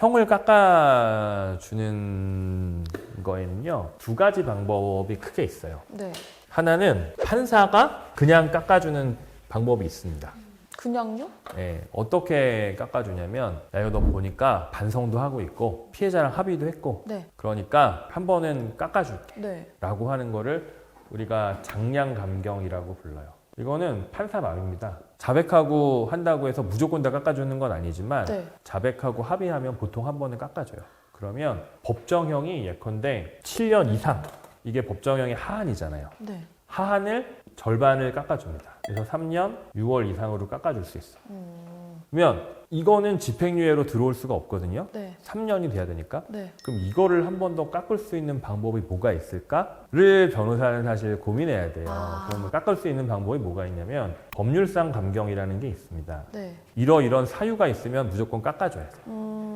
형을 깎아주는 거에는요 두 가지 방법이 크게 있어요. 네. 하나는 판사가 그냥 깎아주는 방법이 있습니다. 그냥요? 예, 어떻게 깎아주냐면 야 이거 너 보니까 반성도 하고 있고 피해자랑 합의도 했고 네. 그러니까 한 번은 깎아줄게 네. 라고 하는 거를 우리가 장량 감경이라고 불러요. 이거는 판사 마음입니다. 자백하고 한다고 해서 무조건 다 깎아주는 건 아니지만 네. 자백하고 합의하면 보통 한 번은 깎아줘요. 그러면 법정형이 예컨대 7년 이상 이게 법정형의 하한이잖아요. 네. 하한을 절반을 깎아줍니다. 그래서 3년 6월 이상으로 깎아줄 수 있어. 음. 그러면 이거는 집행유예로 들어올 수가 없거든요. 네. 3년이 돼야 되니까. 네. 그럼 이거를 한 번 더 깎을 수 있는 방법이 뭐가 있을까를 변호사는 사실 고민해야 돼요. 아. 그러면 깎을 수 있는 방법이 뭐가 있냐면 법률상 감경이라는 게 있습니다. 네. 이러 이런 사유가 있으면 무조건 깎아줘야 돼요. 음.